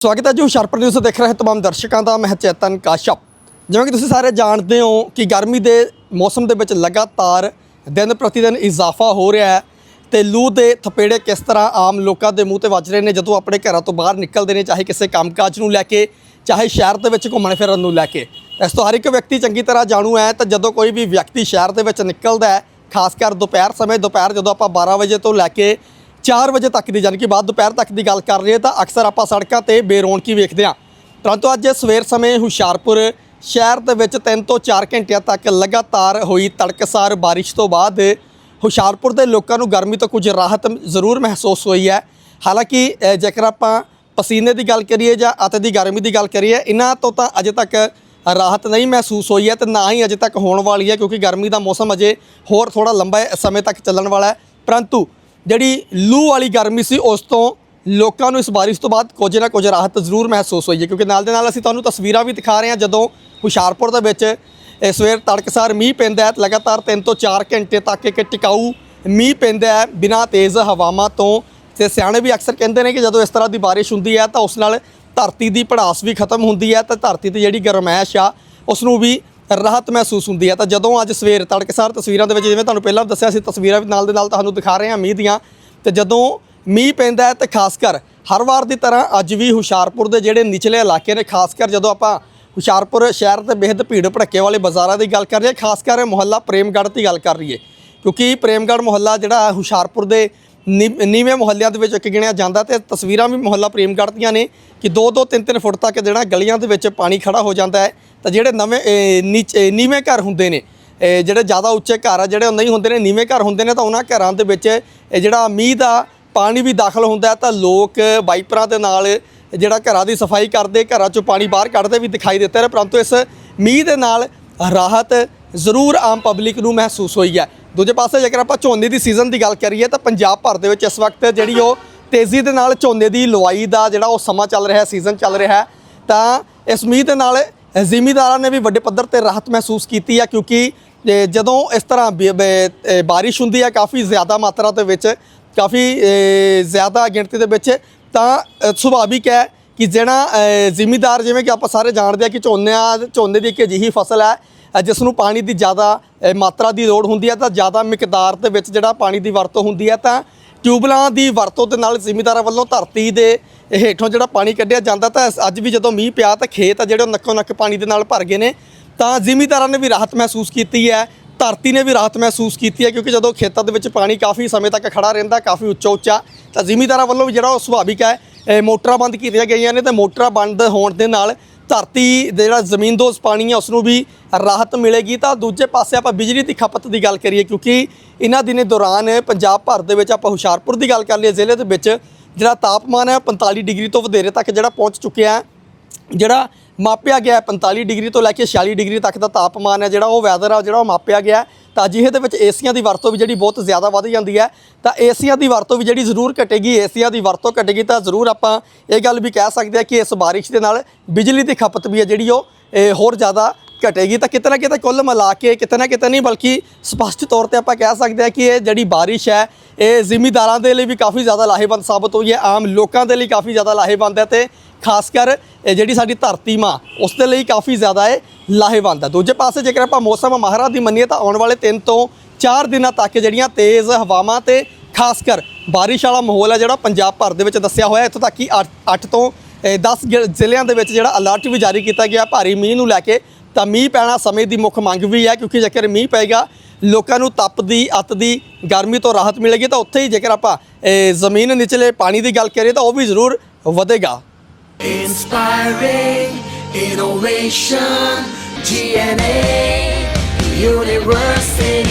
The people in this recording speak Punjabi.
ਸਵਾਗਤ ਹੈ ਜੀ ਹੁਸ਼ਿਆਰਪੁਰ ਨਿਊਜ਼ ਦੇਖ ਰਹੇ ਤਮਾਮ ਦਰਸ਼ਕਾਂ ਦਾ, ਮੈਂ ਚੇਤਨ ਕਾਸ਼ਪ। ਜਿਵੇਂ ਕਿ ਤੁਸੀਂ ਸਾਰੇ ਜਾਣਦੇ ਹੋ ਕਿ ਗਰਮੀ ਦੇ ਮੌਸਮ ਦੇ ਵਿੱਚ ਲਗਾਤਾਰ ਦਿਨ ਪ੍ਰਤੀ ਦਿਨ ਇਜ਼ਾਫਾ ਹੋ ਰਿਹਾ ਹੈ ਤੇ ਲੂ ਦੇ ਥਪੇੜੇ ਕਿਸ ਤਰ੍ਹਾਂ ਆਮ ਲੋਕਾਂ ਦੇ ਮੂੰਹ ਤੇ ਵੱਜ ਰਹੇ ਨੇ, ਜਦੋਂ ਆਪਣੇ ਘਰਾਂ ਤੋਂ ਬਾਹਰ ਨਿਕਲਦੇ ਨੇ, ਚਾਹੇ ਕਿਸੇ ਕੰਮਕਾਜ ਨੂੰ ਲੈ ਕੇ, ਚਾਹੇ ਸ਼ਹਿਰ ਦੇ ਵਿੱਚ ਘੁੰਮਣ ਫਿਰਨ ਨੂੰ ਲੈ ਕੇ। ਇਸ ਤੋਂ ਹਰ ਇੱਕ ਵਿਅਕਤੀ ਚੰਗੀ ਤਰ੍ਹਾਂ ਜਾਣੂ ਹੈ ਤਾਂ ਜਦੋਂ ਕੋਈ ਵੀ ਵਿਅਕਤੀ ਸ਼ਹਿਰ ਦੇ ਵਿੱਚ ਨਿਕਲਦਾ ਹੈ, ਖਾਸ ਕਰ ਦੁਪਹਿਰ ਸਮੇਂ, ਦੁਪਹਿਰ ਜਦੋਂ ਆਪਾਂ 12 ਵਜੇ ਤੋਂ ਲੈ ਕੇ 4 ਵਜੇ ਤੱਕ ਦੀ ਯਾਨੀ ਕਿ ਬਾਅਦ ਦੁਪਹਿਰ ਤੱਕ ਦੀ ਗੱਲ ਕਰ ਲਈਏ ਤਾਂ ਅਕਸਰ ਆਪਾਂ ਸੜਕਾਂ ਤੇ ਬੇਰੌਣਕੀ ਵੇਖਦੇ ਹਾਂ। ਪਰੰਤੂ ਅੱਜ ਸਵੇਰ ਸਮੇਂ ਹੁਸ਼ਿਆਰਪੁਰ ਸ਼ਹਿਰ ਦੇ ਵਿੱਚ 3 ਤੋਂ 4 ਘੰਟਿਆਂ ਤੱਕ ਲਗਾਤਾਰ ਹੋਈ ਤੜਕਸਾਰ ਬਾਰਿਸ਼ ਤੋਂ ਬਾਅਦ ਹੁਸ਼ਿਆਰਪੁਰ ਦੇ ਲੋਕਾਂ ਨੂੰ ਗਰਮੀ ਤੋਂ ਕੁਝ ਰਾਹਤ ਜ਼ਰੂਰ ਮਹਿਸੂਸ ਹੋਈ ਹੈ। ਹਾਲਾਂਕਿ ਜੇਕਰ ਆਪਾਂ ਪਸੀਨੇ ਦੀ ਗੱਲ ਕਰੀਏ ਜਾਂ ਅਤ ਦੀ ਗਰਮੀ ਦੀ ਗੱਲ ਕਰੀਏ, ਇਹਨਾਂ ਤੋਂ ਤਾਂ ਅਜੇ ਤੱਕ ਰਾਹਤ ਨਹੀਂ ਮਹਿਸੂਸ ਹੋਈ ਹੈ ਤੇ ਨਾ ਹੀ ਅਜੇ ਤੱਕ ਹੋਣ ਵਾਲੀ ਹੈ ਕਿਉਂਕਿ ਗਰਮੀ ਦਾ ਮੌਸਮ ਅਜੇ ਹੋਰ ਥੋੜਾ ਲੰਬਾ ਸਮੇਂ ਤੱਕ ਚੱਲਣ ਵਾਲਾ ਹੈ। ਪਰੰਤੂ ਜਿਹੜੀ ਲੂ ਵਾਲੀ ਗਰਮੀ ਸੀ, ਉਸ ਤੋਂ ਲੋਕਾਂ ਨੂੰ ਇਸ ਬਾਰਿਸ਼ ਤੋਂ ਬਾਅਦ ਕੁਝ ਨਾ ਕੁਝ ਰਾਹਤ ਜ਼ਰੂਰ ਮਹਿਸੂਸ ਹੋਈ ਹੈ, ਕਿਉਂਕਿ ਨਾਲ ਦੇ ਨਾਲ ਅਸੀਂ ਤੁਹਾਨੂੰ ਤਸਵੀਰਾਂ ਵੀ ਦਿਖਾ ਰਹੇ ਹਾਂ, ਜਦੋਂ ਹੁਸ਼ਿਆਰਪੁਰ ਦੇ ਵਿੱਚ, ਇਹ ਸਵੇਰ ਤੜਕਸਾਰ ਮੀਂਹ ਪੈਂਦਾ ਹੈ, ਲਗਾਤਾਰ 3 ਤੋਂ 4 ਘੰਟੇ ਤੱਕ ਇੱਕ ਟਿਕਾਊ ਮੀਂਹ ਪੈਂਦਾ ਹੈ, ਬਿਨਾਂ ਤੇਜ਼ ਹਵਾਵਾਂ ਤੋਂ। ਤੇ ਸਿਆਣੇ ਵੀ ਅਕਸਰ ਕਹਿੰਦੇ ਨੇ ਕਿ ਜਦੋਂ ਇਸ ਤਰ੍ਹਾਂ ਦੀ ਬਾਰਿਸ਼ ਹੁੰਦੀ ਹੈ, ਤਾਂ ਉਸ ਨਾਲ ਧਰਤੀ ਦੀ ਭੜਾਸ ਵੀ ਖਤਮ ਹੁੰਦੀ ਹੈ, ਤੇ ਧਰਤੀ ਤੇ ਜਿਹੜੀ ਗਰਮੈਸ਼ ਆ, ਉਸ ਨੂੰ ਵੀ ਰਾਹਤ ਮਹਿਸੂਸ ਹੁੰਦੀ ਹੈ। ਤਾਂ ਜਦੋਂ ਅੱਜ ਸਵੇਰ ਤੜਕਸਾਰ ਤਸਵੀਰਾਂ ਦੇ ਵਿੱਚ ਜਿਵੇਂ ਤੁਹਾਨੂੰ ਪਹਿਲਾਂ ਦੱਸਿਆ ਸੀ, ਤਸਵੀਰਾਂ ਵੀ ਨਾਲ ਦੇ ਨਾਲ ਤੁਹਾਨੂੰ ਦਿਖਾ ਰਹੇ ਹਾਂ ਮੀਂਹ ਦੀਆਂ। ਤੇ ਜਦੋਂ ਮੀਂਹ ਪੈਂਦਾ ਹੈ ਤੇ ਖਾਸ ਕਰ ਹਰ ਵਾਰ ਦੀ ਤਰ੍ਹਾਂ ਅੱਜ ਵੀ ਹੁਸ਼ਿਆਰਪੁਰ ਦੇ ਜਿਹੜੇ ਨਿਚਲੇ ਇਲਾਕੇ ਨੇ, ਖਾਸ ਕਰ ਜਦੋਂ ਆਪਾਂ ਹੁਸ਼ਿਆਰਪੁਰ ਸ਼ਹਿਰ ਦੇ ਬੇਹੱਦ ਭੀੜ ਭੜੱਕੇ ਵਾਲੇ ਬਾਜ਼ਾਰਾਂ ਦੀ ਗੱਲ ਕਰ ਰਹੇ ਹਾਂ ਖਾਸ ਕਰ ਮੁਹੱਲਾ ਪ੍ਰੇਮਗੜ੍ਹ ਦੀ ਗੱਲ ਕਰ ਰਹੀਏ। ਕਿਉਂਕਿ ਪ੍ਰੇਮਗੜ੍ਹ ਮੁਹੱਲਾ ਜਿਹੜਾ ਹੁਸ਼ਿਆਰਪੁਰ ਦੇ ਨੀਵੇਂ ਮੁਹੱਲਿਆਂ ਦੇ ਵਿੱਚ ਇੱਕ ਗਿਣਿਆ ਜਾਂਦਾ ਤੇ ਤਸਵੀਰਾਂ ਵੀ ਮੁਹੱਲਾ ਪ੍ਰੇਮ ਕੱਢਦੀਆਂ ਨੇ ਕਿ 2-2 3-3 ਫੁੱਟ ਤੱਕ ਜਿਹੜਾ ਗਲੀਆਂ ਦੇ ਵਿੱਚ ਪਾਣੀ ਖੜਾ ਹੋ ਜਾਂਦਾ ਹੈ। ਤਾਂ ਜਿਹੜੇ ਨਵੇਂ ਨੀਚੇ ਨੀਵੇਂ ਘਰ ਹੁੰਦੇ ਨੇ ਜਿਹੜੇ ਜ਼ਿਆਦਾ ਉੱਚੇ ਘਰ ਆ, ਜਿਹੜੇ ਉਹ ਨਹੀਂ ਹੁੰਦੇ ਨੇ, ਨੀਵੇਂ ਘਰ ਹੁੰਦੇ ਨੇ ਤਾਂ ਉਹਨਾਂ ਘਰਾਂ ਦੇ ਵਿੱਚ ਜਿਹੜਾ ਮੀਂਹ ਦਾ ਪਾਣੀ ਵੀ ਦਾਖਲ ਹੁੰਦਾ ਤਾਂ ਲੋਕ ਵਾਈਪਰਾਂ ਦੇ ਨਾਲ ਜਿਹੜਾ ਘਰਾਂ ਦੀ ਸਫ਼ਾਈ ਕਰਦੇ, ਘਰਾਂ ਚੋਂ ਪਾਣੀ ਬਾਹਰ ਕੱਢਦੇ ਵੀ ਦਿਖਾਈ ਦਿੱਤੇ ਨੇ ਪਰੰਤੂ ਇਸ ਮੀਂਹ ਦੇ ਨਾਲ ਰਾਹਤ ਜ਼ਰੂਰ ਆਮ ਪਬਲਿਕ ਨੂੰ ਮਹਿਸੂਸ ਹੋਈ ਹੈ। ਦੂਜੇ ਪਾਸੇ ਜੇਕਰ ਆਪਾਂ ਝੋਨੇ ਦੀ ਸੀਜ਼ਨ ਦੀ ਗੱਲ ਕਰੀਏ ਤਾਂ ਪੰਜਾਬ ਭਰ ਦੇ ਵਿੱਚ ਇਸ ਵਕਤ ਜਿਹੜੀ ਉਹ ਤੇਜ਼ੀ ਦੇ ਨਾਲ ਝੋਨੇ ਦੀ ਲਵਾਈ ਦਾ ਜਿਹੜਾ ਉਹ ਸਮਾਂ ਚੱਲ ਰਿਹਾ ਸੀਜ਼ਨ ਚੱਲ ਰਿਹਾ ਤਾਂ ਇਸ ਮੀਂਹ ਦੇ ਨਾਲ ਜ਼ਿਮੀਦਾਰਾਂ ਨੇ ਵੀ ਵੱਡੇ ਪੱਧਰ ਤੇ ਰਾਹਤ ਮਹਿਸੂਸ ਕੀਤੀ ਹੈ ਕਿਉਂਕਿ ਜਦੋਂ ਇਸ ਤਰ੍ਹਾਂ ਬ- ਬਾਰਿਸ਼ ਹੁੰਦੀ ਹੈ ਕਾਫੀ ਜ਼ਿਆਦਾ ਮਾਤਰਾ ਦੇ ਵਿੱਚ, ਕਾਫੀ ਜ਼ਿਆਦਾ ਗਿਣਤੀ ਦੇ ਵਿੱਚ, ਤਾਂ ਸੁਭਾਵਿਕ ਹੈ ਕਿ ਜਿਹੜਾ ਜ਼ਿਮੀਦਾਰ ਜਿਵੇਂ ਕਿ ਆਪਾਂ ਸਾਰੇ ਜਾਣਦੇ ਆ ਕਿ ਝੋਨਿਆਂ, ਝੋਨੇ ਦੀ ਇੱਕ ਅਜਿਹੀ ਫਸਲ ਹੈ ਜਿਸ ਨੂੰ ਪਾਣੀ ਦੀ ਜ਼ਿਆਦਾ ਮਾਤਰਾ ਦੀ ਲੋੜ ਹੁੰਦੀ ਹੈ ਤਾਂ ਜ਼ਿਆਦਾ ਮਿਕਦਾਰ ਦੇ ਵਿੱਚ ਜਿਹੜਾ ਪਾਣੀ ਦੀ ਵਰਤੋਂ ਹੁੰਦੀ ਹੈ ਤਾਂ ਟਿਊਬਲਾਂ ਦੀ ਵਰਤੋਂ ਦੇ ਨਾਲ ਜ਼ਿਮੀਦਾਰਾਂ ਵੱਲੋਂ ਧਰਤੀ ਦੇ ਹੇਠੋਂ ਜਿਹੜਾ ਪਾਣੀ ਕੱਢਿਆ ਜਾਂਦਾ ਤਾਂ ਅੱਜ ਵੀ ਜਦੋਂ ਮੀਂਹ ਪਿਆ ਤਾਂ ਖੇਤ ਆ ਜਿਹੜੇ ਉਹ ਨੱਕੋ ਨੱਕ ਪਾਣੀ ਦੇ ਨਾਲ ਭਰ ਗਏ ਨੇ, ਤਾਂ ਜ਼ਿਮੀਦਾਰਾਂ ਨੇ ਵੀ ਰਾਹਤ ਮਹਿਸੂਸ ਕੀਤੀ ਹੈ, ਧਰਤੀ ਨੇ ਵੀ ਰਾਹਤ ਮਹਿਸੂਸ ਕੀਤੀ ਹੈ ਕਿਉਂਕਿ ਜਦੋਂ ਖੇਤਾਂ ਦੇ ਵਿੱਚ ਪਾਣੀ ਕਾਫੀ ਸਮੇਂ ਤੱਕ ਖੜਾ ਰਹਿੰਦਾ, ਕਾਫੀ ਉੱਚਾ ਉੱਚਾ ਤਾਂ ਜ਼ਿਮੀਦਾਰਾਂ ਵੱਲੋਂ ਵੀ ਜਿਹੜਾ ਉਹ ਸੁਭਾਵਿਕ ਹੈ ਮੋਟਰਾਂ ਬੰਦ ਕੀਤੀਆਂ ਗਈਆਂ ਨੇ ਤੇ ਮੋਟਰਾਂ ਬੰਦ ਹੋਣ ਦੇ ਨਾਲ ਧਰਤੀ ਦੇ ਜਿਹੜਾ ਜ਼ਮੀਨਦੋਜ਼ ਪਾਣੀ ਹੈ ਉਸ ਨੂੰ ਵੀ ਰਾਹਤ ਮਿਲੇਗੀ। ਤਾਂ ਦੂਜੇ ਪਾਸੇ ਆਪਾਂ ਬਿਜਲੀ ਦੀ ਖਪਤ ਦੀ ਗੱਲ ਕਰੀਏ, ਕਿਉਂਕਿ ਇਹਨਾਂ ਦਿਨੇ ਦੌਰਾਨ ਪੰਜਾਬ ਭਰ ਦੇ ਵਿੱਚ ਆਪਾਂ ਹੁਸ਼ਿਆਰਪੁਰ ਦੀ ਗੱਲ ਕਰ ਲਈਏ, ਜ਼ਿਲ੍ਹੇ ਦੇ ਵਿੱਚ ਜਿਹੜਾ ਤਾਪਮਾਨ ਹੈ 45 ਡਿਗਰੀ ਤੋਂ ਵਧੇਰੇ ਤੱਕ ਜਿਹੜਾ ਪਹੁੰਚ ਚੁੱਕਿਆ ਹੈ। ਜਿਹੜਾ ਮਾਪਿਆ ਗਿਆ ਹੈ 45 ਡਿਗਰੀ ਤੋਂ ਲੈ ਕੇ 46 ਡਿਗਰੀ ਤੱਕ ਦਾ ਤਾਪਮਾਨ ਹੈ, ਜਿਹੜਾ ਉਹ ਵੈਦਰ ਆ, ਜਿਹੜਾ ਉਹ ਮਾਪਿਆ ਗਿਆ ਤਾਂ ਜਿਹੇ ਦੇ ਵਿੱਚ ਏਸੀਆਂ ਦੀ ਵਰਤੋਂ ਵੀ ਜਿਹੜੀ ਬਹੁਤ ਜ਼ਿਆਦਾ ਵੱਧ ਜਾਂਦੀ ਹੈ, ਤਾਂ ਏਸੀਆਂ ਦੀ ਵਰਤੋਂ ਵੀ ਜਿਹੜੀ ਜ਼ਰੂਰ ਘਟੇਗੀ, ਏਸੀਆਂ ਦੀ ਵਰਤੋਂ ਘਟੇਗੀ ਤਾਂ ਜ਼ਰੂਰ ਆਪਾਂ ਇਹ ਗੱਲ ਵੀ ਕਹਿ ਸਕਦੇ ਹਾਂ ਕਿ ਇਸ ਬਾਰਿਸ਼ ਦੇ ਨਾਲ ਬਿਜਲੀ ਦੀ ਖਪਤ ਵੀ ਹੈ ਜਿਹੜੀ ਉਹ ਹੋਰ ਜ਼ਿਆਦਾ ਘਟੇਗੀ ਤਾਂ ਕਿਤੇ ਨਾ ਕਿਤੇ ਕੁੱਲ ਮਿਲਾ ਕੇ ਕਿਤੇ ਨਾ ਕਿਤੇ ਨਹੀਂ ਬਲਕਿ ਸਪਸ਼ਟ ਤੌਰ ਤੇ ਆਪਾਂ ਕਹਿ ਸਕਦੇ ਹਾਂ ਕਿ ਇਹ ਜਿਹੜੀ ਬਾਰਿਸ਼ ਹੈ, ਇਹ ਜ਼ਿਮੀਦਾਰਾਂ ਦੇ ਲਈ ਵੀ ਕਾਫੀ ਜ਼ਿਆਦਾ ਲਾਹੇਵੰਦ ਸਾਬਤ ਹੋਈ ਹੈ, ਆਮ ਲੋਕਾਂ ਦੇ ਲਈ ਕਾਫੀ ਜ਼ਿਆਦਾ ਲਾਹੇਵੰਦ ਹੈ ਤੇ ਖਾਸ ਕਰ ਜਿਹੜੀ ਸਾਡੀ ਧਰਤੀ ਮਾਂ, ਉਸ ਦੇ ਲਈ ਕਾਫੀ ਜ਼ਿਆਦਾ ਇਹ ਲਾਹੇਵੰਦ ਹੈ। ਦੂਜੇ ਪਾਸੇ ਜੇਕਰ ਆਪਾਂ ਮੌਸਮ ਮਾਹਰਾਂ ਦੀ ਮੰਨੀਏ ਤਾਂ ਆਉਣ ਵਾਲੇ 3 ਤੋਂ 4 ਦਿਨਾਂ ਤੱਕ ਜਿਹੜੀਆਂ ਤੇਜ਼ ਹਵਾਵਾਂ ਤੇ ਖਾਸ ਕਰ ਬਾਰਿਸ਼ ਵਾਲਾ ਮਾਹੌਲ ਹੈ ਜਿਹੜਾ ਪੰਜਾਬ ਭਰ ਦੇ ਵਿੱਚ ਦੱਸਿਆ ਹੋਇਆ, ਇੱਥੋਂ ਤੱਕ ਕਿ 8 ਤੋਂ 10 ਜ਼ਿਲ੍ਹਿਆਂ ਦੇ ਵਿੱਚ ਜਿਹੜਾ ਅਲਰਟ ਵੀ ਜਾਰੀ ਕੀਤਾ ਗਿਆ, ਭਾਰੀ ਮੀਂਹ ਨੂੰ ਲੈ ਕੇ ਤਾਂ ਮੀਂਹ ਪੈਣਾ ਸਮੇਂ ਦੀ ਮੁੱਖ ਮੰਗ ਵੀ ਹੈ ਕਿਉਂਕਿ ਜੇਕਰ ਮੀਂਹ ਪਏਗਾ ਲੋਕਾਂ ਨੂੰ ਤਪ ਦੀ ਅਤ ਦੀ ਗਰਮੀ ਤੋਂ ਰਾਹਤ ਮਿਲੇਗੀ ਤਾਂ ਉੱਥੇ ਹੀ ਜੇਕਰ ਆਪਾਂ ਜ਼ਮੀਨ ਨਿਚਲੇ ਪਾਣੀ ਦੀ ਗੱਲ ਕਰੀਏ ਤਾਂ ਉਹ ਵੀ ਜ਼ਰੂਰ ਵਧੇਗਾ। Inspiring innovation, GNA, University